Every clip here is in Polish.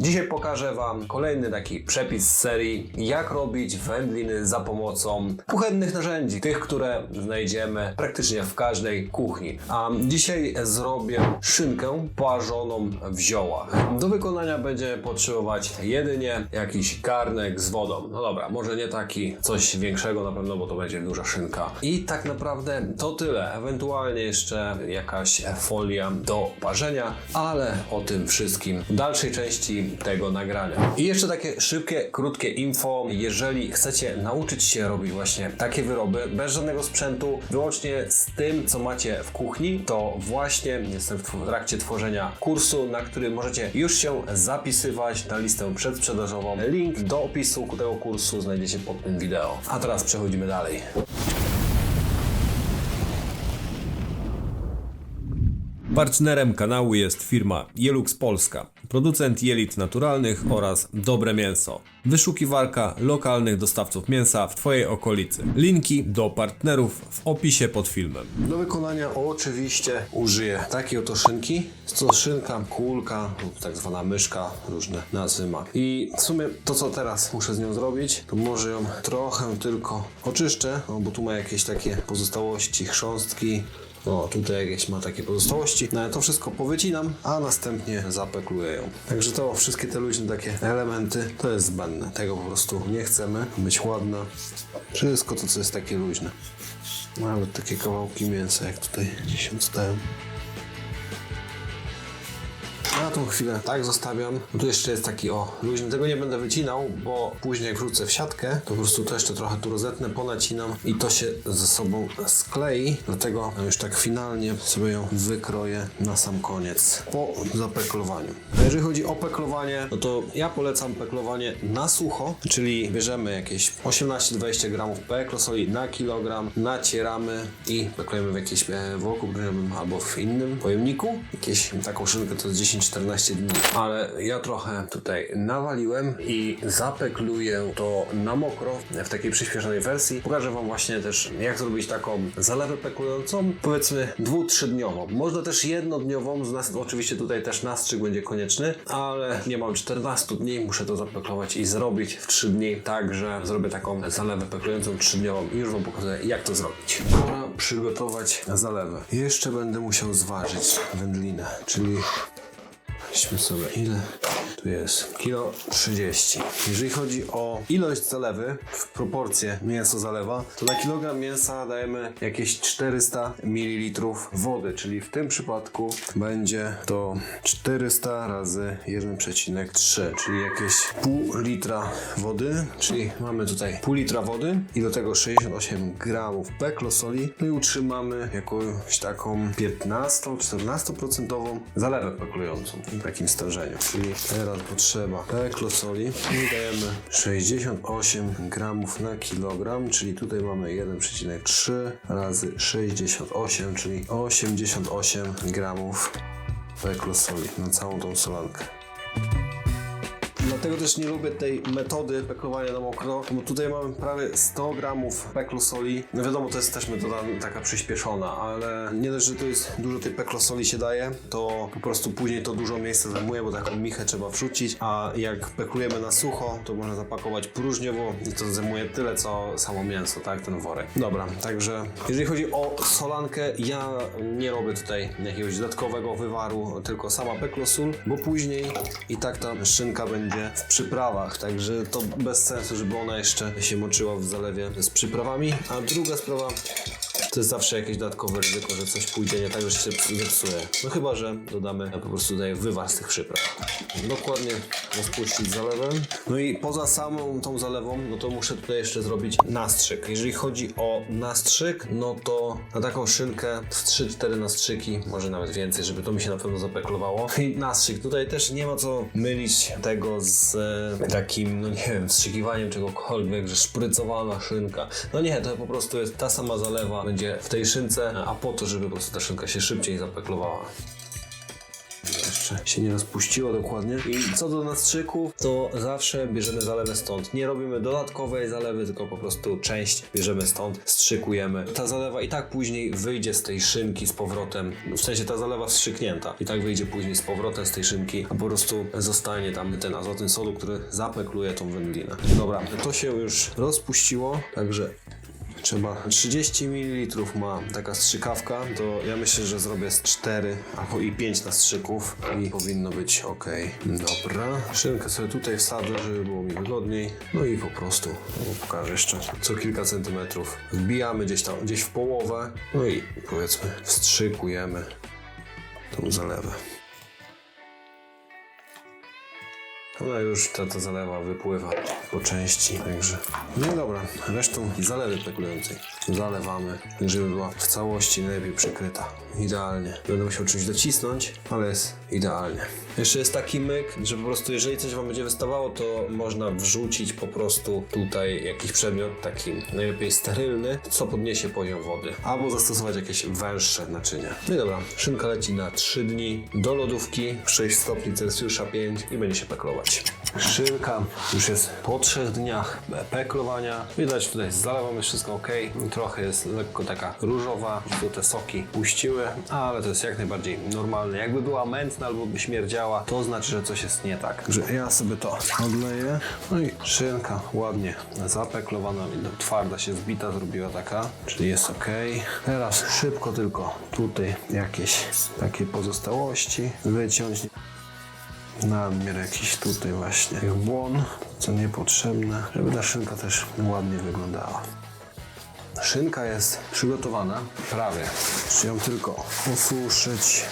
Dzisiaj pokażę Wam kolejny taki przepis z serii, jak robić wędliny za pomocą kuchennych narzędzi, tych, które znajdziemy praktycznie w każdej kuchni. A dzisiaj zrobię szynkę parzoną w ziołach. Do wykonania będzie potrzebować jedynie jakiś garnek z wodą. No dobra, może nie taki coś większego na pewno, bo to będzie duża szynka. I tak naprawdę to tyle. Ewentualnie jeszcze jakaś folia do parzenia, ale o tym wszystkim w dalszej części tego nagrania. I jeszcze takie szybkie, krótkie info. Jeżeli chcecie nauczyć się robić właśnie takie wyroby bez żadnego sprzętu, wyłącznie z tym, co macie w kuchni, to właśnie jestem w trakcie tworzenia kursu, na który możecie już się zapisywać na listę przedsprzedażową. Link do opisu tego kursu znajdziecie pod tym wideo. A teraz przechodzimy dalej. Partnerem kanału jest firma Jelux Polska, producent jelit naturalnych oraz dobre mięso. Wyszukiwarka lokalnych dostawców mięsa w Twojej okolicy. Linki do partnerów w opisie pod filmem. Do wykonania oczywiście użyję takiej oto szynki. Jest to szynka, kulka lub tak zwana myszka, różne nazwy ma. I w sumie to co teraz muszę z nią zrobić, to może ją trochę tylko oczyszczę, no, bo tu ma jakieś takie pozostałości, chrząstki. O, tutaj jakieś ma takie pozostałości. No, to wszystko powycinam, a następnie zapekluję ją. Także to wszystkie te luźne takie elementy to jest zbędne. Tego po prostu nie chcemy. Być ładna. Wszystko to, co jest takie luźne. Nawet takie kawałki mięsa, jak tutaj gdzieś odstałem. Na tą chwilę tak zostawiam. Tu jeszcze jest taki o luźny. Tego nie będę wycinał, bo później wrócę w siatkę, to po prostu to jeszcze trochę tu rozetnę, ponacinam i to się ze sobą sklei. Dlatego już tak finalnie sobie ją wykroję na sam koniec po zapeklowaniu. A jeżeli chodzi o peklowanie, no to ja polecam peklowanie na sucho, czyli bierzemy jakieś 18-20 gramów peklosoli na kilogram, nacieramy i peklujemy w jakieś e, brynowym albo w innym pojemniku. Jakieś taką szynkę to jest 10-14 dni. Ale ja trochę tutaj nawaliłem i zapekluję to na mokro w takiej przyspieszonej wersji. Pokażę Wam właśnie też jak zrobić taką zalewę peklującą, powiedzmy dwu-trzydniową. Można też jednodniową, oczywiście tutaj też nastrzyk będzie konieczny, ale nie mam 14 dni, muszę to zapeklować i zrobić w 3 dni, także zrobię taką zalewę peklującą trzydniową i już Wam pokażę jak to zrobić. Pora przygotować zalewę. Jeszcze będę musiał zważyć wędlinę, czyli Weźmy sobie. Ile tu jest. Kilo 30. Jeżeli chodzi o ilość zalewy w proporcję mięso zalewa, to na kilogram mięsa dajemy jakieś 400 ml wody, czyli w tym przypadku będzie to 400 razy 1,3, czyli jakieś pół litra wody, czyli mamy tutaj pół litra wody i do tego 68 gramów peklosoli, no i utrzymamy jakąś taką 15-14% zalewę peklującą w takim stężeniu, czyli teraz potrzeba peklosoli i dajemy 68 gramów na kilogram, czyli tutaj mamy 1,3 razy 68, czyli 88 gramów peklosoli na całą tą solankę. Dlatego też nie lubię tej metody peklowania na mokro, bo tutaj mamy prawie 100 gramów peklosoli. No wiadomo, to jest też metoda taka przyspieszona, ale nie dość, że to jest dużo tej peklosoli się daje, to po prostu później to dużo miejsca zajmuje, bo taką michę trzeba wrzucić, a jak peklujemy na sucho, to można zapakować próżniowo i to zajmuje tyle, co samo mięso, tak, ten worek. Dobra, także jeżeli chodzi o solankę, ja nie robię tutaj jakiegoś dodatkowego wywaru, tylko sama peklosól, bo później i tak ta szynka będzie w przyprawach, także to bez sensu, żeby ona jeszcze się moczyła w zalewie z przyprawami. A druga sprawa to jest zawsze jakieś dodatkowe ryzyko, że coś pójdzie nie tak, że się zepsuje. No chyba, że dodamy po prostu tutaj wywar z tych przypraw. Dokładnie rozpuścić zalewę. No i poza samą tą zalewą, no to muszę tutaj jeszcze zrobić nastrzyk. Jeżeli chodzi o nastrzyk, no to na taką szynkę z 3-4 nastrzyki, może nawet więcej, żeby to mi się na pewno zapeklowało. I nastrzyk. Tutaj też nie ma co mylić tego z e, takim, no nie wiem, wstrzykiwaniem czegokolwiek, że szprycowana szynka. No nie, to po prostu jest ta sama zalewa, będzie w tej szynce, a po to, żeby po prostu ta szynka się szybciej zapeklowała. Jeszcze się nie rozpuściło dokładnie. I co do nastrzyków, to zawsze bierzemy zalewę stąd. Nie robimy dodatkowej zalewy, tylko po prostu część bierzemy stąd, strzykujemy. Ta zalewa i tak później wyjdzie z tej szynki z powrotem, w sensie ta zalewa wstrzyknięta i tak wyjdzie później z powrotem z tej szynki, a po prostu zostanie tam ten azotyn sodu, który zapekluje tą wędlinę. Dobra, to się już rozpuściło, także Trzeba 30 ml ma taka strzykawka, to ja myślę, że zrobię z 4 albo i 5 nastrzyków i powinno być ok. Dobra, szynkę sobie tutaj wsadzę, żeby było mi wygodniej. No i po prostu, no pokażę jeszcze, co kilka centymetrów wbijamy gdzieś tam, gdzieś w połowę, no i powiedzmy wstrzykujemy tą zalewę. Ona już ta, ta zalewa wypływa po części, także. No dobra, resztą zalewy peklującej zalewamy, żeby była w całości najlepiej przykryta. Idealnie. Będę musiał czymś docisnąć, ale jest idealnie. Jeszcze jest taki myk, że po prostu jeżeli coś Wam będzie wystawało, to można wrzucić po prostu tutaj jakiś przedmiot taki najlepiej sterylny, co podniesie poziom wody. Albo zastosować jakieś węższe naczynie. No i dobra, szynka leci na 3 dni do lodówki, 6 stopni Celsjusza 5 i będzie się peklować. Szynka już jest po 3 dniach peklowania. Widać tutaj z zalewą jest wszystko ok. Trochę jest lekko taka różowa, tu te soki puściły, ale to jest jak najbardziej normalne. Jakby była mętna albo by śmierdziała, to znaczy, że coś jest nie tak. Także ja sobie to odleję. No i szynka ładnie zapeklowana, no, twarda się zbita zrobiła taka, czyli jest ok. Teraz szybko tylko tutaj jakieś takie pozostałości wyciąć nadmiar jakiś tutaj właśnie błon, co niepotrzebne, żeby ta szynka też ładnie wyglądała. Szynka jest przygotowana prawie. Muszę ją tylko osuszyć.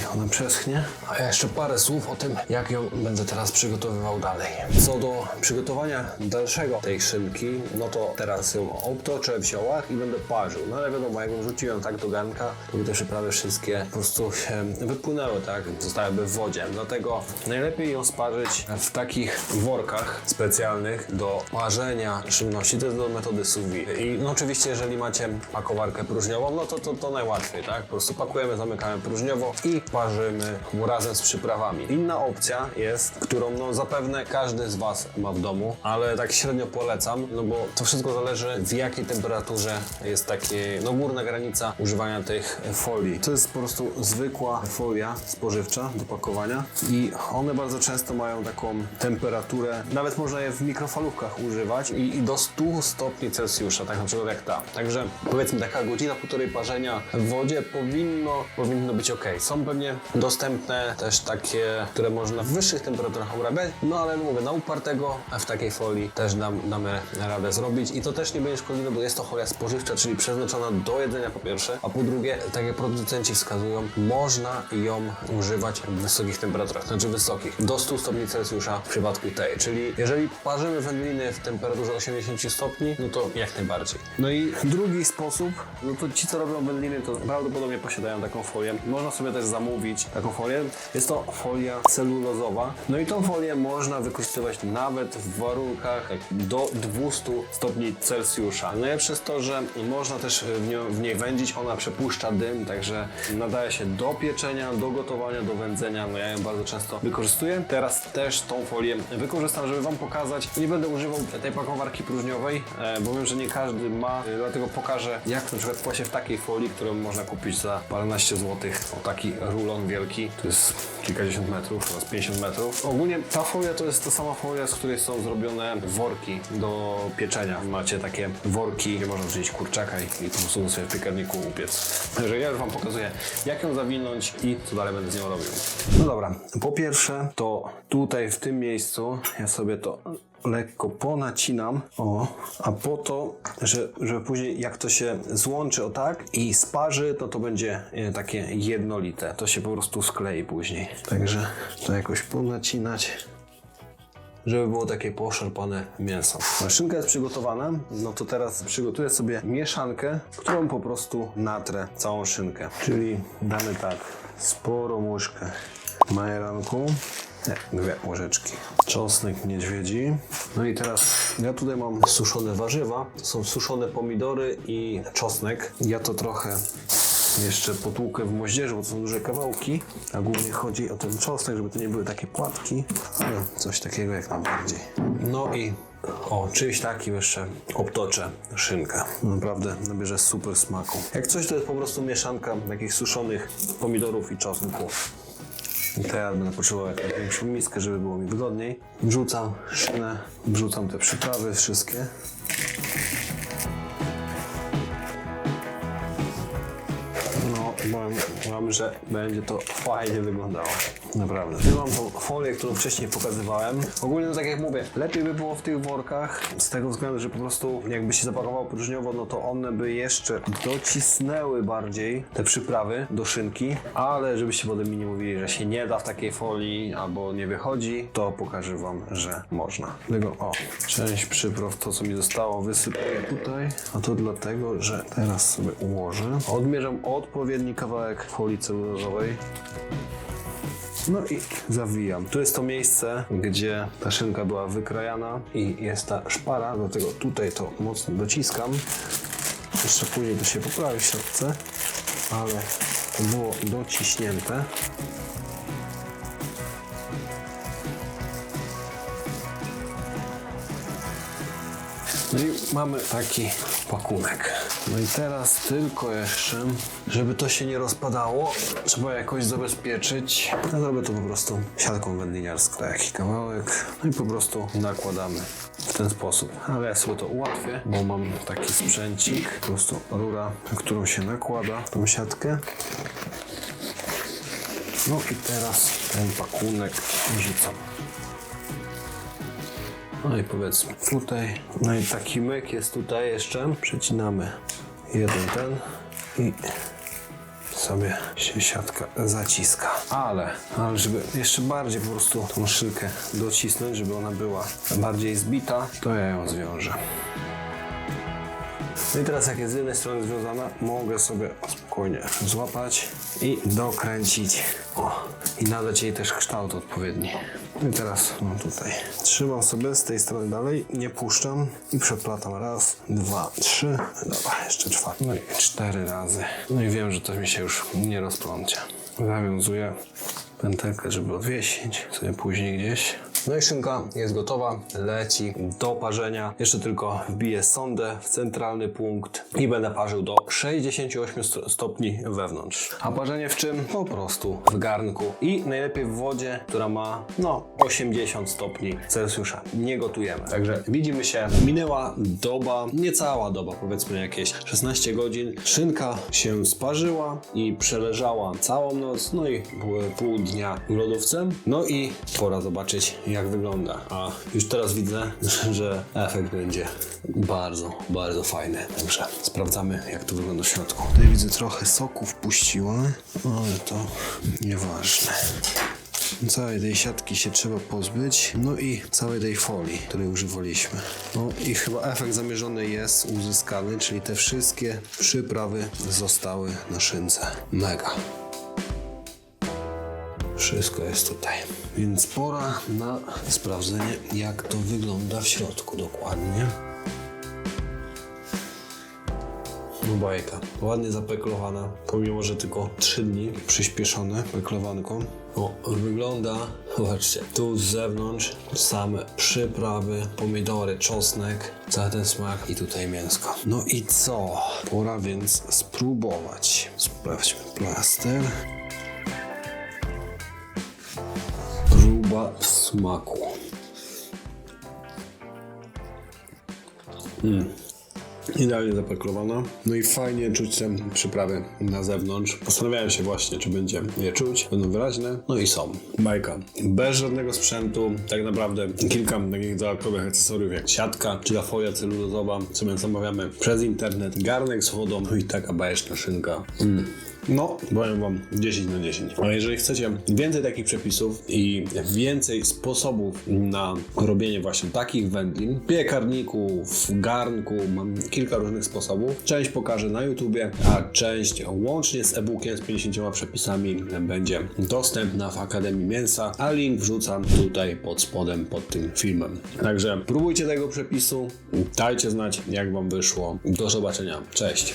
Niech ona przeschnie. A ja jeszcze parę słów o tym, jak ją będę teraz przygotowywał dalej. Co do przygotowania dalszego tej szynki, no to teraz ją obtoczę w ziołach i będę parzył. No ale wiadomo, jakbym rzucił ją tak do garnka, to by te przyprawy wszystkie po prostu się wypłynęły, tak? Zostałyby w wodzie. Dlatego najlepiej ją sparzyć w takich workach specjalnych do parzenia żywności. To jest do metody sous vide. I no oczywiście, jeżeli macie pakowarkę próżniową, no to, to to najłatwiej, tak? Po prostu pakujemy, zamykamy próżniowo i parzymy razem z przyprawami. Inna opcja jest, którą no zapewne każdy z Was ma w domu, ale tak średnio polecam, no bo to wszystko zależy w jakiej temperaturze jest takie, no górna granica używania tych folii. To jest po prostu zwykła folia spożywcza do pakowania i one bardzo często mają taką temperaturę, nawet można je w mikrofalówkach używać i, i do 100 stopni Celsjusza, tak na przykład jak ta. Także powiedzmy taka godzina, półtorej parzenia w wodzie powinno, powinno być ok. Są pewnie dostępne też takie, które można w wyższych temperaturach obrabiać, no ale mówię, na upartego w takiej folii też dam, damy radę zrobić i to też nie będzie szkodliwe, bo jest to folia spożywcza, czyli przeznaczona do jedzenia po pierwsze, a po drugie, tak jak producenci wskazują, można ją używać w wysokich temperaturach, znaczy wysokich, do 100 stopni Celsjusza w przypadku tej, czyli jeżeli parzymy wędliny w temperaturze 80 stopni, no to jak najbardziej. No i drugi sposób, no to ci co robią wędliny, to prawdopodobnie posiadają taką folię. Można sobie też zamówić taką folię. Jest to folia celulozowa. No i tą folię można wykorzystywać nawet w warunkach do 200 stopni Celsjusza. Najlepsze jest to, że można też w, w niej wędzić, ona przepuszcza dym, także nadaje się do pieczenia, do gotowania, do wędzenia. No ja ją bardzo często wykorzystuję. Teraz też tą folię wykorzystam, żeby Wam pokazać. Nie będę używał tej pakowarki próżniowej, e, bo wiem, że nie każdy ma, e, dlatego pokażę jak na przykład właśnie w takiej folii, którą można kupić za paręnaście złotych. O taki rulon wielki, to jest kilkadziesiąt metrów, teraz 50 metrów. Ogólnie ta folia to jest ta sama folia, z której są zrobione worki do pieczenia. Macie takie worki, gdzie można wrzucić kurczaka i, i po prostu sobie w piekarniku upiec. Także ja już Wam pokazuję, jak ją zawinąć i co dalej będę z nią robił. No dobra, po pierwsze to tutaj w tym miejscu ja sobie to lekko ponacinam, o, a po to, że, żeby później jak to się złączy o tak i sparzy, to to będzie e, takie jednolite. To się po prostu sklei później. Także to jakoś ponacinać żeby było takie poszarpane mięso. Szynka jest przygotowana, no to teraz przygotuję sobie mieszankę, którą po prostu natrę całą szynkę. Czyli damy tak, sporą łyżkę majeranku, dwie łyżeczki. Czosnek niedźwiedzi. No i teraz ja tutaj mam suszone warzywa. Są suszone pomidory i czosnek. Ja to trochę jeszcze potłukę w moździerzu, bo to są duże kawałki, a głównie chodzi o ten czosnek, żeby to nie były takie płatki, ale coś takiego jak najbardziej. No i o, czymś takim jeszcze obtoczę szynkę. Naprawdę nabierze super smaku. Jak coś to jest po prostu mieszanka takich suszonych pomidorów i czosnku. I teraz będę potrzebował jakąś większą miskę, żeby było mi wygodniej. Wrzucam szynę, wrzucam te przyprawy wszystkie. No, powiem wam, że będzie to fajnie wyglądało. Naprawdę. Ja mam tą folię, którą wcześniej pokazywałem. Ogólnie, no tak jak mówię, lepiej by było w tych workach, z tego względu, że po prostu jakby się zapakowało próżniowo, no to one by jeszcze docisnęły bardziej te przyprawy do szynki, ale żebyście potem mi nie mówili, że się nie da w takiej folii albo nie wychodzi, to pokażę wam, że można. Dlatego, o, część przypraw, to co mi zostało, wysypuję tutaj, a to dlatego, że teraz sobie ułożę. Odmierzam odpowiedni kawałek folii celulozowej. No i zawijam. Tu jest to miejsce, gdzie ta szynka była wykrajana i jest ta szpara, dlatego tutaj to mocno dociskam. Jeszcze później to się poprawi w środce, ale to było dociśnięte. No i mamy taki pakunek. No i teraz tylko jeszcze, żeby to się nie rozpadało, trzeba jakoś zabezpieczyć. Ja zrobię to po prostu siatką wędliniarską. Taki kawałek. No i po prostu nakładamy w ten sposób. Ale ja sobie to ułatwię, bo mam taki sprzęcik, po prostu rura, którą się nakłada tą siatkę. No i teraz ten pakunek wrzucam. No i powiedzmy tutaj. No i taki myk jest tutaj jeszcze. Przecinamy jeden ten i sobie się siatka zaciska. Ale, ale żeby jeszcze bardziej po prostu tą szylkę docisnąć, żeby ona była bardziej zbita, to ja ją zwiążę. No i teraz jak jest z jednej strony związana, mogę sobie spokojnie złapać i dokręcić. O, i nadać jej też kształt odpowiedni. No I teraz mam tutaj. Trzymam sobie z tej strony dalej, nie puszczam i przeplatam raz, dwa, trzy. Dobra, jeszcze czwarty. No i cztery razy. No i wiem, że to mi się już nie rozplącie. Zawiązuję pętelkę, żeby odwiesić sobie później gdzieś. No i szynka jest gotowa, leci do parzenia. Jeszcze tylko wbiję sondę w centralny punkt i będę parzył do 68 sto- stopni wewnątrz. A parzenie w czym? Po prostu w garnku i najlepiej w wodzie, która ma no 80 stopni Celsjusza. Nie gotujemy. Także widzimy się. Minęła doba, niecała doba, powiedzmy jakieś 16 godzin. Szynka się sparzyła i przeleżała całą noc, no i pół dnia w lodówce. No i pora zobaczyć jak wygląda. A już teraz widzę, że efekt będzie bardzo, bardzo fajny. Także sprawdzamy jak to wygląda w środku. Tutaj widzę trochę soku wpuściła, ale to nieważne. Całej tej siatki się trzeba pozbyć, no i całej tej folii, której używaliśmy. No i chyba efekt zamierzony jest uzyskany, czyli te wszystkie przyprawy zostały na szynce. Mega. Wszystko jest tutaj. Więc pora na sprawdzenie, jak to wygląda w środku dokładnie. No bajka. Ładnie zapeklowana, pomimo, że tylko 3 dni przyspieszone peklowanką. O, wygląda, zobaczcie, tu z zewnątrz same przyprawy, pomidory, czosnek, cały ten smak i tutaj mięsko. No i co? Pora więc spróbować. Sprawdźmy plaster. Próba smaku. Idealnie zapakowana. No i fajnie czuć te przyprawy na zewnątrz. Zastanawiałem się właśnie, czy będzie je czuć. Będą wyraźne. No i są. Bajka. Bez żadnego sprzętu. Tak naprawdę kilka takich dodatkowych akcesoriów jak siatka, czy ta folia celulozowa, co my zamawiamy przez internet, garnek z wodą, no i taka bajeczna szynka. Mm. No, powiem wam 10 na 10. A jeżeli chcecie więcej takich przepisów i więcej sposobów na robienie właśnie takich wędlin, piekarników, garnku, mam kilka różnych sposobów. Część pokażę na YouTubie, a część łącznie z e-bookiem z 50 przepisami będzie dostępna w Akademii Mięsa, a link wrzucam tutaj pod spodem, pod tym filmem. Także próbujcie tego przepisu, dajcie znać jak wam wyszło. Do zobaczenia. Cześć.